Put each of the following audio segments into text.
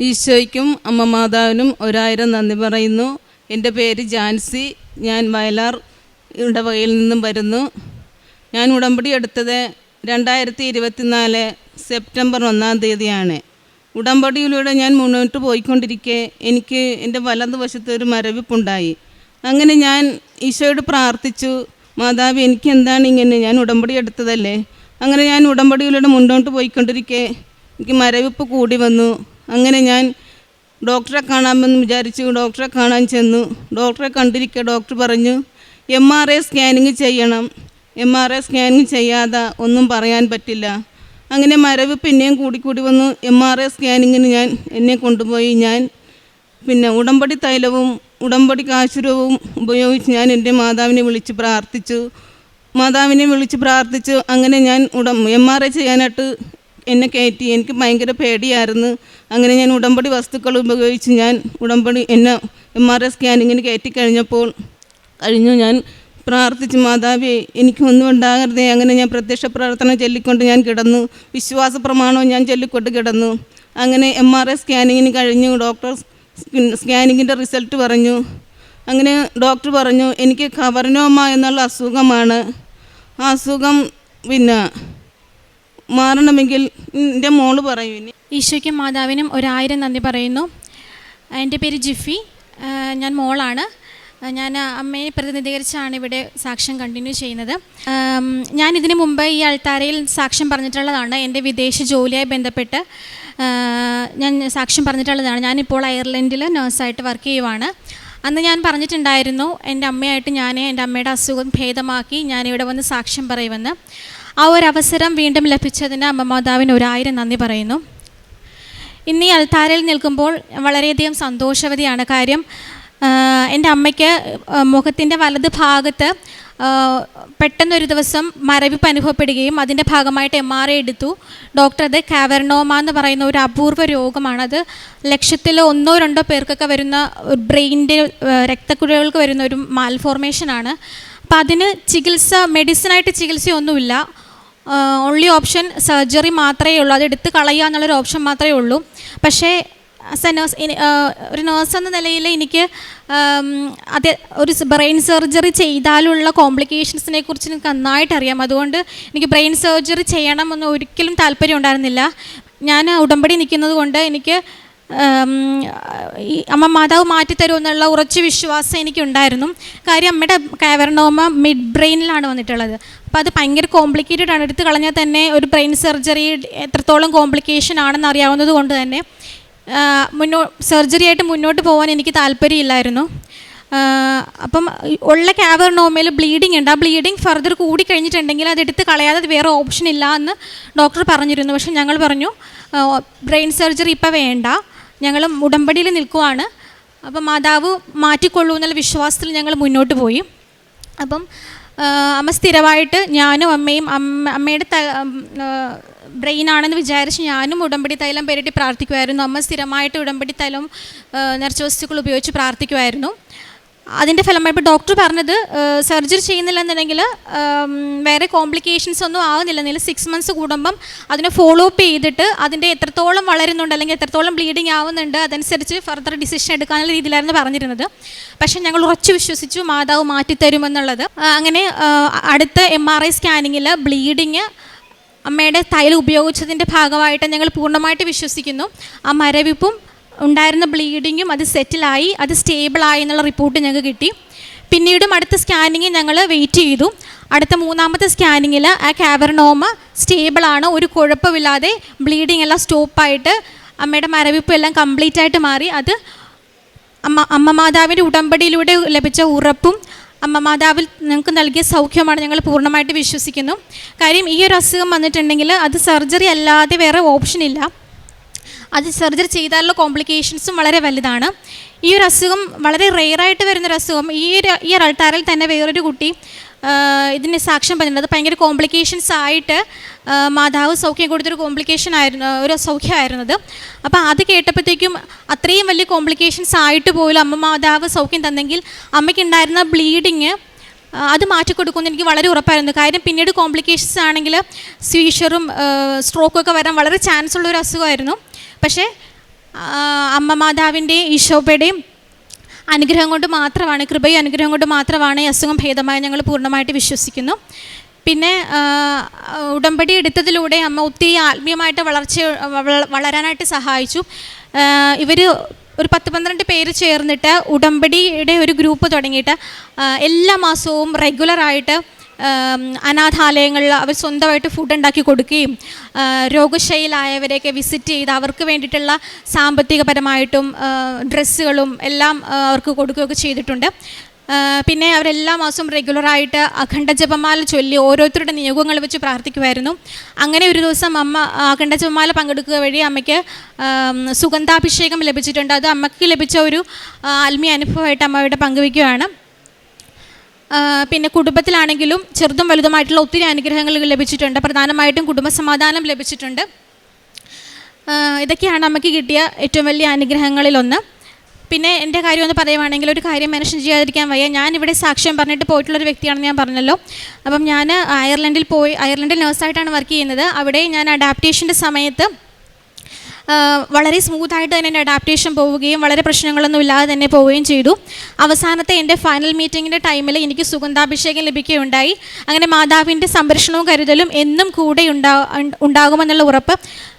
ഈശോയ്ക്കും അമ്മ മാതാവിനും ഒരായിരം നന്ദി പറയുന്നു. എന്റെ പേര് ജാൻസി. ഞാൻ വയലാർ ഇടവകയിൽ നിന്നും വരുന്നു. ഞാൻ ഉടമ്പടി എടുത്തത് രണ്ടായിരത്തി ഇരുപത്തിനാല് സെപ്റ്റംബർ ഒന്നാം തീയതിയാണ്. ഉടമ്പടിയിലൂടെ ഞാൻ മുന്നോട്ട് പോയിക്കൊണ്ടിരിക്കെ എനിക്ക് എന്റെ വലതുവശത്ത് ഒരു മരവിപ്പുണ്ടായി. അങ്ങനെ ഞാൻ ഈശോയോട് പ്രാർത്ഥിച്ചു മാതാവ് എനിക്ക് എന്താണ് ഇങ്ങനെ ഞാൻ ഉടമ്പടി എടുത്തതല്ലേ? അങ്ങനെ ഞാൻ ഉടമ്പടിയിലൂടെ മുന്നോട്ട് പോയിക്കൊണ്ടിരിക്കെ എനിക്ക് മരവിപ്പ് കൂടി വന്നു. അങ്ങനെ ഞാൻ ഡോക്ടറെ കാണാമെന്ന് വിചാരിച്ചു ഡോക്ടറെ കാണാൻ ചെന്നു. ഡോക്ടറെ കണ്ടിരിക്കുക ഡോക്ടർ പറഞ്ഞു എം ആർ ഐ സ്കാനിങ് ചെയ്യണം. എം ആർ ഐ സ്കാനിങ് ചെയ്യാതെ ഒന്നും പറയാൻ പറ്റില്ല. അങ്ങനെ മരവ് പിന്നെയും കൂടി കൂടി വന്നു. എം ആർ ഐ സ്കാനിങ്ങിന് ഞാൻ എന്നെ കൊണ്ടുപോയി. ഞാൻ പിന്നെ ഉടമ്പടി തൈലവും ഉടമ്പടി കാശുരവും ഉപയോഗിച്ച് ഞാൻ എന്റെ മാതാവിനെ വിളിച്ച് പ്രാർത്ഥിച്ചു. മാതാവിനെ വിളിച്ച് പ്രാർത്ഥിച്ചു. അങ്ങനെ ഞാൻ ഉടം എം ആർ ഐ ചെയ്യാനായിട്ട് എന്നെ കയറ്റി. എനിക്ക് ഭയങ്കര പേടിയായിരുന്നു. അങ്ങനെ ഞാൻ ഉടമ്പടി വസ്തുക്കൾ ഉപയോഗിച്ച് ഞാൻ ഉടമ്പടി എന്നെ എം ആർ ഐ സ്കാനിങ്ങിന് കയറ്റി കഴിഞ്ഞപ്പോൾ കഴിഞ്ഞു. ഞാൻ പ്രാർത്ഥിച്ച് മാതാവേ എനിക്കൊന്നും ഉണ്ടാകരുതേ. അങ്ങനെ ഞാൻ പ്രത്യക്ഷ പ്രാർത്ഥന ചൊല്ലിക്കൊണ്ട് ഞാൻ കിടന്നു. വിശ്വാസ പ്രമാണവും ഞാൻ ചൊല്ലിക്കൊണ്ട് കിടന്നു. അങ്ങനെ എം ആർ ഐ സ്കാനിങ്ങിന് കഴിഞ്ഞു. ഡോക്ടർ സ്കാനിങ്ങിന്റെ റിസൾട്ട് പറഞ്ഞു. അങ്ങനെ ഡോക്ടർ പറഞ്ഞു എനിക്ക് കവർനോമ എന്നുള്ള അസുഖമാണ്. ആ അസുഖം പിന്നെ മാറണമെങ്കിൽ എന്റെ മോൾ പറയൂ ഇനി. ഈശോയ്ക്കും മാതാവിനും ഒരായിരം നന്ദി പറയുന്നു. എന്റെ പേര് ജിഫി. ഞാൻ മോളാണ്. ഞാൻ അമ്മയെ പ്രതിനിധീകരിച്ചാണ് ഇവിടെ സാക്ഷ്യം കണ്ടിന്യൂ ചെയ്യുന്നത്. ഞാൻ ഇതിനു മുമ്പ് ഈ അൾത്താരയിൽ സാക്ഷ്യം പറഞ്ഞിട്ടുള്ളതാണ്. എന്റെ വിദേശ ജോലിയായി ബന്ധപ്പെട്ട് ഞാൻ സാക്ഷ്യം പറഞ്ഞിട്ടുള്ളതാണ്. ഞാനിപ്പോൾ അയർലൻഡിൽ നഴ്സായിട്ട് വർക്ക് ചെയ്യുവാണ്. അന്ന് ഞാൻ പറഞ്ഞിട്ടുണ്ടായിരുന്നു എന്റെ അമ്മയായിട്ട് ഞാൻ എന്റെ അമ്മയുടെ അസുഖം ഭേദമാക്കി ഞാനിവിടെ വന്ന് സാക്ഷ്യം പറയുമെന്ന്. ആ ഒരു അവസരം വീണ്ടും ലഭിച്ചതിന് അമ്മ മാതാവിന് ഒരായിരം നന്ദി പറയുന്നു. ഇന്ന് ഈ അൽത്താരയിൽ നിൽക്കുമ്പോൾ വളരെയധികം സന്തോഷവതിയാണ്. കാര്യം എന്റെ അമ്മയ്ക്ക് മുഖത്തിന്റെ വലത് ഭാഗത്ത് പെട്ടെന്നൊരു ദിവസം മരവിപ്പ് അനുഭവപ്പെടുകയും അതിന്റെ ഭാഗമായിട്ട് എം ആർ ഐ എടുത്തു. ഡോക്ടർ അത് കാവർണോമ എന്ന് പറയുന്ന ഒരു അപൂർവ രോഗമാണ് അത് ലക്ഷത്തിൽ ഒന്നോ രണ്ടോ പേർക്കൊക്കെ വരുന്ന ബ്രെയിന്റെ രക്തക്കുഴലുകൾക്ക് വരുന്ന ഒരു മാൽഫോർമേഷനാണ്. അപ്പം അതിന് ചികിത്സ മെഡിസിനായിട്ട് ചികിത്സയൊന്നുമില്ല. ഓൺലി ഓപ്ഷൻ സർജറി മാത്രമേ ഉള്ളൂ. അത് എടുത്ത് കളയുക എന്നുള്ളൊരു ഓപ്ഷൻ മാത്രമേ ഉള്ളൂ. പക്ഷേ ആസ് എ നേഴ്സ് ഒരു നേഴ്സ് എന്ന നിലയിൽ എനിക്ക് അത് ഒരു ബ്രെയിൻ സർജറി ചെയ്താലുള്ള കോംപ്ലിക്കേഷൻസിനെ കുറിച്ച് എനിക്ക് നന്നായിട്ട് അറിയാം. അതുകൊണ്ട് എനിക്ക് ബ്രെയിൻ സർജറി ചെയ്യണമെന്ന് ഒരിക്കലും താല്പര്യം ഉണ്ടായിരുന്നില്ല. ഞാൻ ഉടമ്പടി നിൽക്കുന്നത് കൊണ്ട് എനിക്ക് ഈ അമ്മ മാതാവ് മാറ്റിത്തരുമെന്നുള്ള ഉറച്ച വിശ്വാസം എനിക്കുണ്ടായിരുന്നു. കാര്യം അമ്മയുടെ കാവർണോമ മിഡ് ബ്രെയിനിലാണ് വന്നിട്ടുള്ളത്. അപ്പോൾ അത് ഭയങ്കര കോംപ്ലിക്കേറ്റഡ് ആണ്. എടുത്ത് കളഞ്ഞാൽ തന്നെ ഒരു ബ്രെയിൻ സർജറി എത്രത്തോളം കോംപ്ലിക്കേഷൻ ആണെന്ന് അറിയാവുന്നത് കൊണ്ട് തന്നെ മുന്നോ സർജറി ആയിട്ട് മുന്നോട്ട് പോകാൻ എനിക്ക് താല്പര്യമില്ലായിരുന്നു. അപ്പം ഉള്ള ക്യാവർണോമയിൽ ബ്ലീഡിങ് ഉണ്ട്. ആ ബ്ലീഡിങ് ഫർദർ കൂടി കഴിഞ്ഞിട്ടുണ്ടെങ്കിൽ അത് എടുത്ത് കളയാതെ വേറെ ഓപ്ഷൻ ഇല്ല എന്ന് ഡോക്ടർ പറഞ്ഞിരുന്നു. പക്ഷെ ഞങ്ങൾ പറഞ്ഞു ബ്രെയിൻ സർജറി ഇപ്പം വേണ്ട. ഞങ്ങൾ ഉടമ്പടിയിൽ നിൽക്കുവാണ്. അപ്പം മാതാവ് മാറ്റിക്കൊള്ളൂ എന്നുള്ള വിശ്വാസത്തിൽ ഞങ്ങൾ മുന്നോട്ട് പോയി. അപ്പം അമ്മ സ്ഥിരമായിട്ട് ഞാനും അമ്മയും അമ്മ അമ്മയുടെ ത ബ്രെയിൻ ആണെന്ന് വിചാരിച്ച് ഞാനും ഉടമ്പടി തൈലം പേരിട്ട് പ്രാർത്ഥിക്കുമായിരുന്നു അമ്മ സ്ഥിരമായിട്ട് ഉടമ്പടി തൈലം നിറച്ച വസ്തുക്കൾ ഉപയോഗിച്ച് പ്രാർത്ഥിക്കുമായിരുന്നു അതിന്റെ ഫലമായി ഇപ്പോൾ ഡോക്ടർ പറഞ്ഞത് സർജറി ചെയ്യുന്നില്ല എന്നുണ്ടെങ്കിൽ വേറെ കോംപ്ലിക്കേഷൻസ് ഒന്നും ആവുന്നില്ല. സിക്സ് മന്ത്സ് കൂടുമ്പം അതിനെ ഫോളോ അപ്പ് ചെയ്തിട്ട് അതിന്റെ എത്രത്തോളം വളരുന്നുണ്ട് അല്ലെങ്കിൽ എത്രത്തോളം ബ്ലീഡിങ് ആവുന്നുണ്ട് അതനുസരിച്ച് ഫർദർ ഡിസിഷൻ എടുക്കാനുള്ള രീതിയിലായിരുന്നു പറഞ്ഞിരുന്നത്. പക്ഷേ ഞങ്ങൾ ഉറച്ചു വിശ്വസിച്ചു മാതാവ് മാറ്റിത്തരുമെന്നുള്ളത് അങ്ങനെ അടുത്ത എം ആർ ഐ സ്കാനിങ്ങിൽ ബ്ലീഡിങ് അമ്മയുടെ തൈൽ ഉപയോഗിച്ചതിന്റെ ഭാഗമായിട്ട് ഞങ്ങൾ പൂർണമായിട്ട് വിശ്വസിക്കുന്നു. ആ മരവിപ്പും ഉണ്ടായിരുന്ന ബ്ലീഡിങ്ങും അത് സെറ്റിലായി അത് സ്റ്റേബിളായി എന്നുള്ള റിപ്പോർട്ട് ഞങ്ങൾക്ക് കിട്ടി. പിന്നീടും അടുത്ത സ്കാനിങ് ഞങ്ങൾ വെയിറ്റ് ചെയ്തു. അടുത്ത മൂന്നാമത്തെ സ്കാനിങ്ങിൽ ആ കാവർണോമ സ്റ്റേബിളാണ് ഒരു കുഴപ്പമില്ലാതെ ബ്ലീഡിങ് എല്ലാം സ്റ്റോപ്പായിട്ട് അമ്മയുടെ മരവിപ്പ് എല്ലാം കംപ്ലീറ്റ് ആയിട്ട് മാറി. അത് അമ്മ അമ്മ മാതാവിന്റെ ഉടമ്പടിയിലൂടെ ലഭിച്ച ഉറപ്പും അമ്മ മാതാവിൽ ഞങ്ങൾക്ക് നൽകിയ സൗഖ്യമാണ് ഞങ്ങൾ പൂർണമായിട്ട് വിശ്വസിക്കുന്നു. കാര്യം ഈ ഒരു അസുഖം വന്നിട്ടുണ്ടെങ്കിൽ അത് സർജറി അല്ലാതെ വേറെ ഓപ്ഷൻ ഇല്ല. അത് സർജറി ചെയ്താലുള്ള കോംപ്ലിക്കേഷൻസും വളരെ വലുതാണ്. ഈ ഒരു അസുഖം വളരെ റെയറായിട്ട് വരുന്നൊരു അസുഖം. ഈ ഒരു ഈ ഒരു അൾത്താറിൽ തന്നെ വേറൊരു കുട്ടി ഇതിന് സാക്ഷ്യം പറഞ്ഞിട്ടുണ്ട് അത് ഭയങ്കര കോംപ്ലിക്കേഷൻസ് ആയിട്ട് മാതാവ് സൗഖ്യം കൊടുത്തൊരു കോംപ്ലിക്കേഷൻ ആയിരുന്നു ഒരു സൗഖ്യമായിരുന്നത്. അപ്പോൾ അത് കേട്ടപ്പോഴത്തേക്കും അത്രയും വലിയ കോംപ്ലിക്കേഷൻസ് ആയിട്ട് പോലും അമ്മ മാതാവ് സൗഖ്യം തന്നെങ്കിൽ അമ്മയ്ക്കുണ്ടായിരുന്ന ബ്ലീഡിങ് അത് മാറ്റിക്കൊടുക്കുമെന്ന് എനിക്ക് വളരെ ഉറപ്പായിരുന്നു. കാര്യം പിന്നീട് കോംപ്ലിക്കേഷൻസ് ആണെങ്കിൽ സ്വീഷറും സ്ട്രോക്കും ഒക്കെ വരാൻ വളരെ ചാൻസ് ഉള്ള ഒരു അസുഖമായിരുന്നു. പക്ഷേ അമ്മ മാതാവിന്റെയും ഈശോപ്പയുടെയും അനുഗ്രഹം കൊണ്ട് മാത്രമാണ് കൃപയും അനുഗ്രഹം കൊണ്ട് മാത്രമാണ് ഈ അസുഖം ഭേദമായി ഞങ്ങൾ പൂർണമായിട്ട് വിശ്വസിക്കുന്നു. പിന്നെ ഉടമ്പടി എടുത്തതിലൂടെ അമ്മ ഒത്തിരി ആത്മീയമായിട്ട് വളർച്ച വള- വളരാനായിട്ട് സഹായിച്ചു. ഇവർ ഒരു പത്ത് പന്ത്രണ്ട് പേര് ചേർന്നിട്ട് ഉടമ്പടിയുടെ ഒരു ഗ്രൂപ്പ് തുടങ്ങിയിട്ട് എല്ലാ മാസവും റെഗുലറായിട്ട് അനാഥാലയങ്ങളിൽ അവർ സ്വന്തമായിട്ട് ഫുഡ് ഉണ്ടാക്കി കൊടുക്കുകയും രോഗശൈലായവരെയൊക്കെ വിസിറ്റ് ചെയ്ത് അവർക്ക് വേണ്ടിയിട്ടുള്ള സാമ്പത്തികപരമായിട്ടും ഡ്രസ്സുകളും എല്ലാം അവർക്ക് കൊടുക്കുകയൊക്കെ ചെയ്തിട്ടുണ്ട്. പിന്നെ അവരെല്ലാ മാസവും റെഗുലറായിട്ട് അഖണ്ഡ ജപമാല ചൊല്ലി ഓരോരുത്തരുടെ നിയോഗങ്ങൾ വെച്ച് പ്രാർത്ഥിക്കുമായിരുന്നു. അങ്ങനെ ഒരു ദിവസം അമ്മ അഖണ്ഡ ജപമാല പങ്കെടുക്കുക വഴി അമ്മയ്ക്ക് സുഗന്ധാഭിഷേകം ലഭിച്ചിട്ടുണ്ട്. അത് അമ്മയ്ക്ക് ലഭിച്ച ഒരു ആത്മീയ അനുഭവമായിട്ട് അമ്മയുടെ പങ്കുവയ്ക്കുകയാണ്. പിന്നെ കുടുംബത്തിലാണെങ്കിലും ചെറുതും വലുതുമായിട്ടുള്ള ഒത്തിരി അനുഗ്രഹങ്ങൾ ലഭിച്ചിട്ടുണ്ട്. പ്രധാനമായിട്ടും കുടുംബസമാധാനം ലഭിച്ചിട്ടുണ്ട്. ഇതൊക്കെയാണ് നമുക്ക് കിട്ടിയ ഏറ്റവും വലിയ അനുഗ്രഹങ്ങളിലൊന്ന്. പിന്നെ എന്റെ കാര്യം ഒന്ന് പറയുവാണെങ്കിൽ ഒരു കാര്യം മെൻഷൻ ചെയ്യാതിരിക്കാൻ വയ്യ. ഞാനിവിടെ സാക്ഷ്യം പറഞ്ഞിട്ട് പോയിട്ടുള്ളൊരു വ്യക്തിയാണെന്ന് ഞാൻ പറഞ്ഞല്ലോ. അപ്പം ഞാൻ അയർലൻഡിൽ പോയി അയർലൻഡിൽ നേഴ്സായിട്ടാണ് വർക്ക് ചെയ്യുന്നത്. അവിടെ ഞാൻ അഡാപ്റ്റേഷന്റെ സമയത്ത് വളരെ സ്മൂത്തായിട്ട് തന്നെ എന്റെ അഡാപ്റ്റേഷൻ പോവുകയും വളരെ പ്രശ്നങ്ങളൊന്നും ഇല്ലാതെ തന്നെ പോവുകയും ചെയ്തു. അവസാനത്തെ എന്റെ ഫൈനൽ മീറ്റിങ്ങിന്റെ ടൈമിൽ എനിക്ക് സുഗന്ധാഭിഷേകം ലഭിക്കുകയുണ്ടായി. അങ്ങനെ മാതാവിന്റെ സംരക്ഷണവും കരുതലും എന്നും കൂടെ ഉണ്ടാ ഉണ്ടാകുമെന്നുള്ള ഉറപ്പ്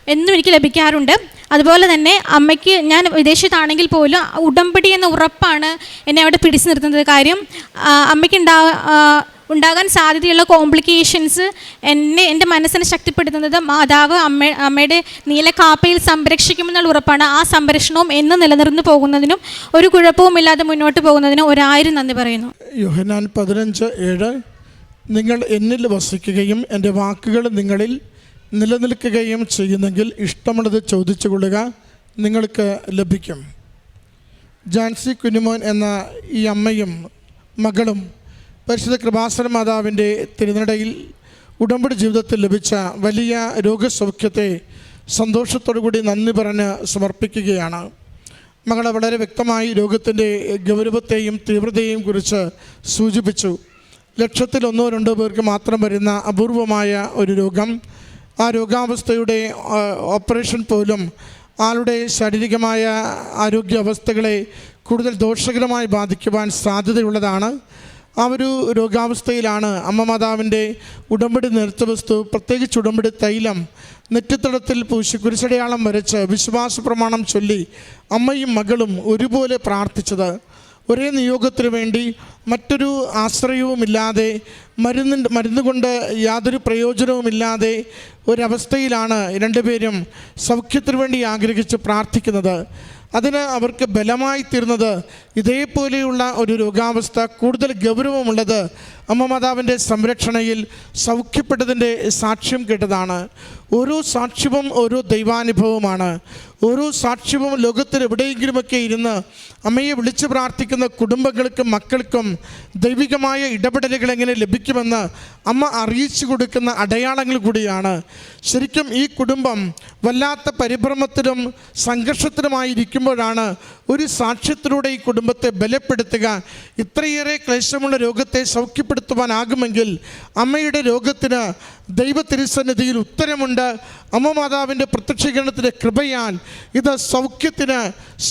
എന്നും എനിക്ക് ലഭിക്കാറുണ്ട്. അതുപോലെ തന്നെ അമ്മയ്ക്ക് ഞാൻ വിദേശത്താണെങ്കിൽ പോലും ഉടമ്പടി എന്ന ഉറപ്പാണ് എന്നെ അവിടെ പിടിച്ചു നിർത്തുന്നത്. കാര്യം ആ, അമ്മയ്ക്ക് ഉണ്ടാ ആ, ഉണ്ടാകാൻ സാധ്യതയുള്ള കോംപ്ലിക്കേഷൻസ് എന്നെ എന്റെ മനസ്സിനെ ശക്തിപ്പെടുത്തുന്നത് മാതാവ് അമ്മ അമ്മയുടെ നീല കാപ്പയിൽ സംരക്ഷിക്കുമെന്നുള്ള ഉറപ്പാണ്. ആ സംരക്ഷണവും എന്ന് നിലനിർന്നു പോകുന്നതിനും ഒരു കുഴപ്പവുമില്ലാതെ മുന്നോട്ട് പോകുന്നതിനും ഒരായിരം നന്ദി പറയുന്നു. യോഹനാൻ പതിനഞ്ച് ഏഴ് നിങ്ങൾ എന്നിൽ വസിക്കുകയും എന്റെ വാക്കുകൾ നിങ്ങളിൽ നിലനിൽക്കുകയും ചെയ്യുന്നെങ്കിൽ ഇഷ്ടമുള്ളത് ചോദിച്ചു കൊള്ളുക നിങ്ങൾക്ക് ലഭിക്കും. ജാൻസി കുഞ്ഞുമോൻ എന്ന ഈ അമ്മയും മകളും പരിശുദ്ധ കൃപാസന മാതാവിന്റെ തിരുനടയിൽ ഉടമ്പടി ജീവിതത്തിൽ ലഭിച്ച വലിയ രോഗസൗഖ്യത്തെ സന്തോഷത്തോടു കൂടി നന്ദി പറഞ്ഞ് സമർപ്പിക്കുകയാണ്. മകളെ വളരെ വ്യക്തമായി രോഗത്തിന്റെ ഗൗരവത്തെയും തീവ്രതയെയും കുറിച്ച് സൂചിപ്പിച്ചു. ലക്ഷത്തിൽ ഒന്നോ രണ്ടോ പേർക്ക് മാത്രം വരുന്ന അപൂർവമായ ഒരു രോഗം. ആ രോഗാവസ്ഥയുടെ ഓപ്പറേഷൻ പോലും ആളുടെ ശാരീരികമായ ആരോഗ്യ അവസ്ഥകളെ കൂടുതൽ ദോഷകരമായി ബാധിക്കുവാൻ സാധ്യതയുള്ളതാണ്. ആ ഒരു രോഗാവസ്ഥയിലാണ് അമ്മ മാതാവിന്റെ ഉടമ്പടി നേർത്ത വസ്തു പ്രത്യേകിച്ച് ഉടമ്പടി തൈലം നെറ്റിത്തടത്തിൽ പൂശി കുരിശടയാളം വരച്ച് വിശ്വാസ പ്രമാണം ചൊല്ലി അമ്മയും മകളും ഒരുപോലെ പ്രാർത്ഥിച്ചത്. ഒരേ നിയോഗത്തിന് വേണ്ടി മറ്റൊരു ആശ്രയവുമില്ലാതെ മരുന്ന് മരുന്ന് കൊണ്ട് യാതൊരു പ്രയോജനവുമില്ലാതെ ഒരവസ്ഥയിലാണ് രണ്ടുപേരും സൗഖ്യത്തിന് വേണ്ടി ആഗ്രഹിച്ച് പ്രാർത്ഥിക്കുന്നത്. അതിന് അവർക്ക് ബലമായി തീർന്നത് ഇതേപോലെയുള്ള ഒരു രോഗാവസ്ഥ കൂടുതൽ ഗൗരവമുള്ളത് അമ്മ മാതാവിന്റെ സംരക്ഷണയിൽ സൗഖ്യപ്പെട്ടതിന്റെ സാക്ഷ്യം കേട്ടതാണ്. ഓരോ സാക്ഷ്യവും ഓരോ ദൈവാനുഭവമാണ്. ഓരോ സാക്ഷ്യവും ലോകത്തിൽ എവിടെയെങ്കിലുമൊക്കെ ഇരുന്ന് അമ്മയെ വിളിച്ചു പ്രാർത്ഥിക്കുന്ന കുടുംബങ്ങൾക്കും മക്കൾക്കും ദൈവികമായ ഇടപെടലുകൾ എങ്ങനെ ലഭിക്കുമെന്ന് അമ്മ അറിയിച്ചു കൊടുക്കുന്ന അടയാളങ്ങൾ കൂടിയാണ്. ശരിക്കും ഈ കുടുംബം വല്ലാത്ത പരിഭ്രമത്തിലും സംഘർഷത്തിലുമായിരിക്കുമ്പോഴാണ് ഒരു സാക്ഷ്യത്തിലൂടെ ഈ കുടുംബത്തെ ബലപ്പെടുത്തുക. ഇത്രയേറെ ക്ലേശമുള്ള രോഗത്തെ സൗഖ്യപ്പെടുത്തുവാനാകുമെങ്കിൽ അമ്മയുടെ രോഗത്തിന് ദൈവ തിരുസന്നിധിയിൽ ഉത്തരമുണ്ട്. അമ്മ മാതാവിന്റെ പ്രത്യക്ഷീകരണത്തിന്റെ കൃപയാൽ ഇത് സൗഖ്യത്തിന്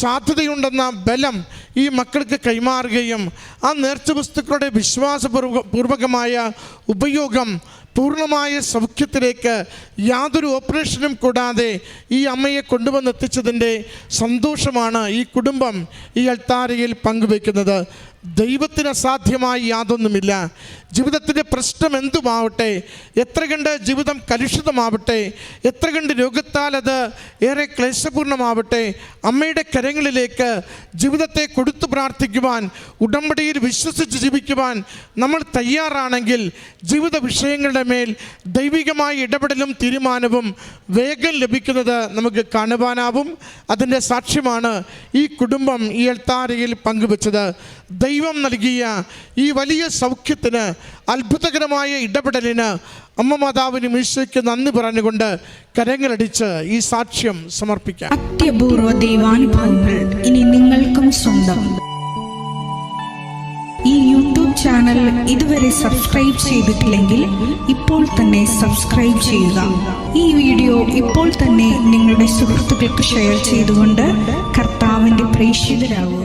സാധ്യതയുണ്ടെന്ന ബലം ഈ മക്കൾക്ക് കൈമാറുകയും ആ നേർച്ച വസ്തുക്കളുടെ വിശ്വാസപൂർവ പൂർവകമായ ഉപയോഗം പൂർണമായ സൗഖ്യത്തിലേക്ക് യാതൊരു ഓപ്പറേഷനും കൂടാതെ ഈ അമ്മയെ കൊണ്ടുവന്നെത്തിച്ചതിന്റെ സന്തോഷമാണ് ഈ കുടുംബം ഈ അൾത്താരയിൽ പങ്കുവയ്ക്കുന്നത്. ദൈവത്തിന് അസാധ്യമായി യാതൊന്നുമില്ല. ജീവിതത്തിന്റെ പ്രശ്നം എന്തുമാവട്ടെ എത്ര കണ്ട് ജീവിതം കലുഷിതമാവട്ടെ എത്ര കണ്ട് രോഗത്താൽ അത് ഏറെ ക്ലേശപൂർണമാവട്ടെ അമ്മയുടെ കരങ്ങളിലേക്ക് ജീവിതത്തെ കൊടുത്തു പ്രാർത്ഥിക്കുവാൻ ഉടമ്പടിയിൽ വിശ്വസിച്ച് ജീവിക്കുവാൻ നമ്മൾ തയ്യാറാണെങ്കിൽ ജീവിത വിഷയങ്ങളുടെ മേൽ ദൈവികമായ ഇടപെടലും തീരുമാനവും വേഗം ലഭിക്കുന്നത് നമുക്ക് കാണുവാനാവും. അതിന്റെ സാക്ഷ്യമാണ് ഈ കുടുംബം ഈ എൽത്താരയിൽ പങ്കുവച്ചത്. ദൈവം നൽകിയ ഈ വലിയ സൗഖ്യത്തിന് അത്ഭുതകരമായ ഇടപെടലിന് അമ്മ മാതാവിനും ഈശോയ്ക്ക് നന്ദി പറഞ്ഞുകൊണ്ട് കരങ്ങളടിച്ച് ഈ സാക്ഷ്യം സമർപ്പിക്കാം. അത്യപൂർവ ദൈവാനുഭവങ്ങൾ ഇനി നിങ്ങൾക്കും സ്വന്തം. ഈ യൂട്യൂബ് ചാനൽ ഇതുവരെ സബ്സ്ക്രൈബ് ചെയ്തിട്ടില്ലെങ്കിൽ ഇപ്പോൾ തന്നെ സബ്സ്ക്രൈബ് ചെയ്യുക. ഈ വീഡിയോ ഇപ്പോൾ തന്നെ നിങ്ങളുടെ സുഹൃത്തുക്കൾക്ക് ഷെയർ ചെയ്തുകൊണ്ട് കർത്താവിന്റെ പ്രേക്ഷിതരാകുക.